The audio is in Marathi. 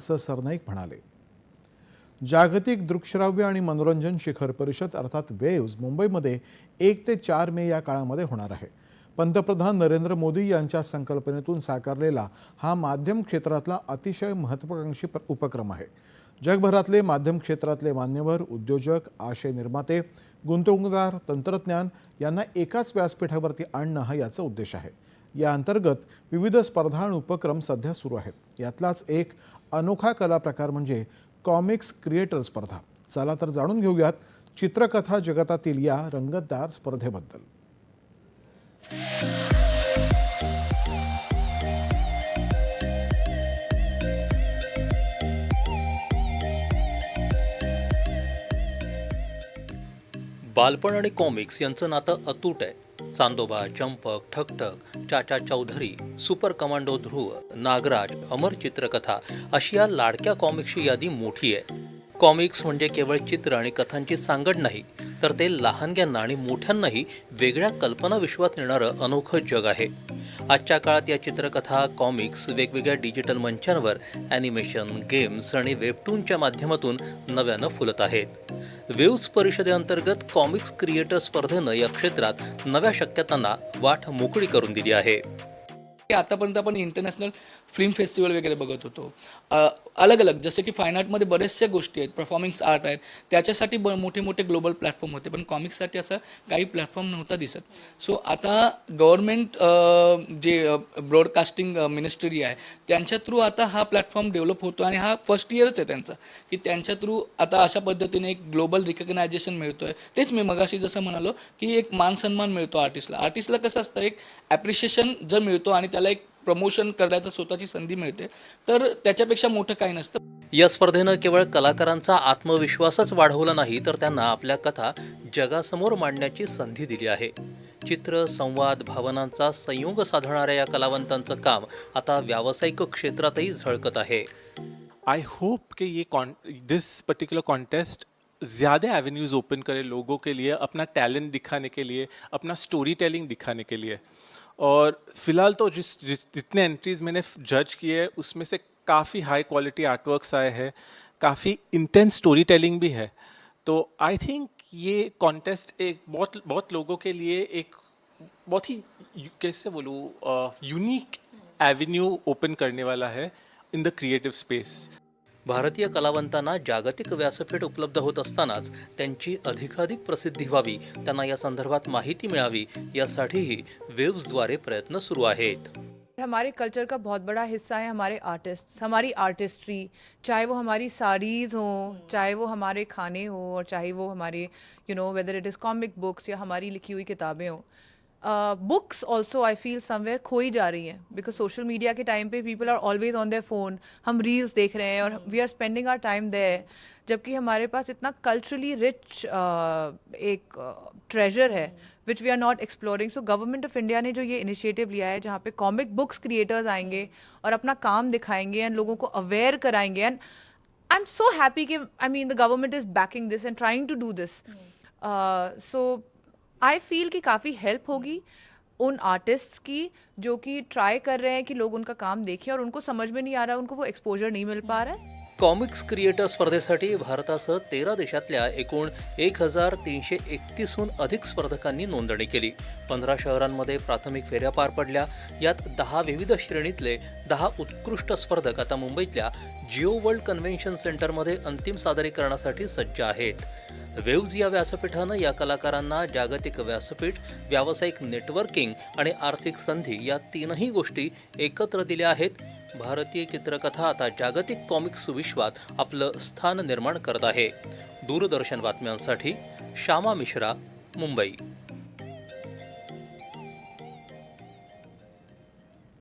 असं सरनाईक म्हणाले जागतिक दृकश्राव्य आणि मनोरंजन शिखर परिषद अर्थात वेव्ज मुंबईमध्ये एक ते चार मे या काळामध्ये होणार आहे. पंतप्रधान नरेंद्र मोदी यांच्या संकल्पनेतून साकारलेला हा माध्यम क्षेत्रातला अतिशय महत्त्वाकांक्षी प- उपक्रम आहे. जगभरातले माध्यम क्षेत्रातले मान्यवर उद्योजक आशय निर्माते गुंतवणूकदार तंत्रज्ञान यांना एकाच व्यासपीठावरती आणणं हा याचा उद्देश आहे. या अंतर्गत विविध स्पर्धा आणि उपक्रम सध्या सुरू आहेत. यातलाच एक अनोखा कला प्रकार म्हणजे कॉमिक्स क्रिएटर स्पर्धा. चला तर जाणून घेऊयात चित्रकथा जगतातील या रंगतदार स्पर्धेबद्दल. बालपण आणि कॉमिक्स यांचं नातं अतूट आहे. चांदोबा चंपक ठकठक चाचा चौधरी सुपर कमांडो ध्रुव नागराज अमर चित्रकथा अशी या लाडक्या कॉमिक्सची यादी मोठी आहे. कॉमिक्स म्हणजे केवळ चित्र आणि कथांची सांगड नाही तर ते लहानग्यांना आणि मोठ्यांनाही वेगळ्या कल्पनाविश्वात नेणारं अनोखं जग आहे. आजच्या काळात या चित्रकथा कॉमिक्स वेगवेगळ्या डिजिटल मंचांवर ॲनिमेशन गेम्स आणि वेबटूनच्या माध्यमातून नव्यानं फुलत आहेत. वेव्स परिषदेअंतर्गत कॉमिक्स क्रिएटर स्पर्धेनं या क्षेत्रात नव्या शक्यतांना वाट मोकळी करून दिली आहे. आतापर्यंत आपण इंटरनॅशनल फिल्म फेस्टिवल वगैरे बघत होतो. अलग अलग जसे की फाईन आर्टमध्ये बऱ्याचशा गोष्टी आहेत परफॉर्मिंग्स आर्ट आहेत त्याच्यासाठी ब मोठे मोठे ग्लोबल प्लॅटफॉर्म होते पण कॉमिक्ससाठी असा काही प्लॅटफॉर्म नव्हता दिसत. सो आता गव्हर्नमेंट जे ब्रॉडकास्टिंग मिनिस्ट्री आहे त्यांच्या थ्रू आता हा प्लॅटफॉर्म डेव्हलप होतो आणि हा फर्स्ट इयरच आहे त्यांचा. की त्यांच्या थ्रू आता अशा पद्धतीने एक ग्लोबल रिकग्नायझेशन मिळतो आहे तेच मी मगाशी जसं म्हणालो की एक मान सन्मान मिळतो आर्टिस्टला आर्टिस्टला कसं असतं एक ॲप्रिशिएशन जर मिळतो आणि त्याला एक प्रमोशन करण्याचं स्वतःची संधी मिळते. तर त्याच्यापेक्षा मोठं काही नसतं. या स्पर्धेनं केवळ कलाकारांचा आत्मविश्वासच वाढवला नाही तर त्यांना आपल्या कथा जगासमोर मांडण्याची संधी दिली आहे. चित्र संवाद भावनांचा संयोग साधणाऱ्या या कलावंतांचं काम आता व्यावसायिक क्षेत्रातही झळकत आहे. आई होप कि ये दिस पर्टिकुलर कॉन्टेस्ट ज़्यादा एवेन्यूज़ ओपन करे लोगों के लिए अपना टैलेंट दिखाने के लिए अपना स्टोरी टेलिंग दिखाने के लिए. और फ़िलहाल तो जिस, जिस जितने एंट्रीज मैंने जज किए हैं उसमें से काफ़ी हाई क्वालिटी आर्टवर्क्स आए हैं काफ़ी इंटेंस स्टोरी टेलिंग भी है। तो आई थिंक ये कॉन्टेस्ट एक बहुत बहुत लोगों के लिए एक बहुत ही कैसे बोलूँ यूनिक एवेन्यू ओपन करने वाला है इन द क्रिएटिव स्पेस भारतीय कलावंतांना जागतिक व्यासपीठ उपलब्ध होत असतानाच त्यांची अधिकाधिक प्रसिद्धी व्हावी, त्यांना या संदर्भात माहिती मिळावी, यासाठीही वेव्सद्वारे प्रयत्न सुरू आहेत. हमारे कल्चर का बहुत बड़ा हिस्सा है हमारे आर्टिस्ट, हमारी आर्टिस्ट्री, चाहे वो हमारी साड़ीज़ हों, चाहे वो हमारे खाने हों, और चाहे वो हमारे you know whether it is comic books या हमारी लिखी हुई किताबें हों। Books also I feel somewhere खोई जा रही हैं बिकॉज़ सोशल मीडिया के time pay people are always on their phone Hum reels देख रहे हैं और we are spending our time there जबकि हमारे पास इतना कल्चरली रिच एक ट्रेजर है which we are not exploring so government of India ने जो ये इनिशिएटिव लिया है जहाँ पे कॉमिक बुक्स क्रिएटर्स आएँगे और अपना काम दिखाएँगे एंड लोगों को अवेयर कराएँगे and I am so happy कि I mean the government is backing this and trying to do this so I feel कि काफ़ी हेल्प होगी उन आर्टिस्ट्स की जो कि ट्राई कर रहे हैं कि लोग उनका काम देखें और उनको समझ में नहीं आ रहा उनको वो एक्सपोजर नहीं मिल पा रहा है। कॉमिक्स क्रिएटर स्पर्धेसाठी भारतासह तेरा देशातल्या एकूण एक हजार तीनशे एकतीसहून अधिक स्पर्धकांनी नोंदणी केली. पंधरा शहरांमध्ये प्राथमिक फेऱ्या पार पडल्या. यात दहा विविध श्रेणीतले दहा उत्कृष्ट स्पर्धक आता मुंबईतल्या जिओ वर्ल्ड कन्व्हेन्शन सेंटरमध्ये अंतिम सादरीकरणासाठी सज्ज आहेत. वेव्ज या व्यासपीठानं या कलाकारांना जागतिक व्यासपीठ व्यावसायिक नेटवर्किंग आणि आर्थिक संधी या तीनही गोष्टी एकत्र दिल्या आहेत. भारतीय चित्रकथा आता जागतिक कॉमिक्स विश्वात आपलं स्थान निर्माण करत आहे. दूरदर्शन बातम्यांसाठी श्यामा मिश्रा मुंबई.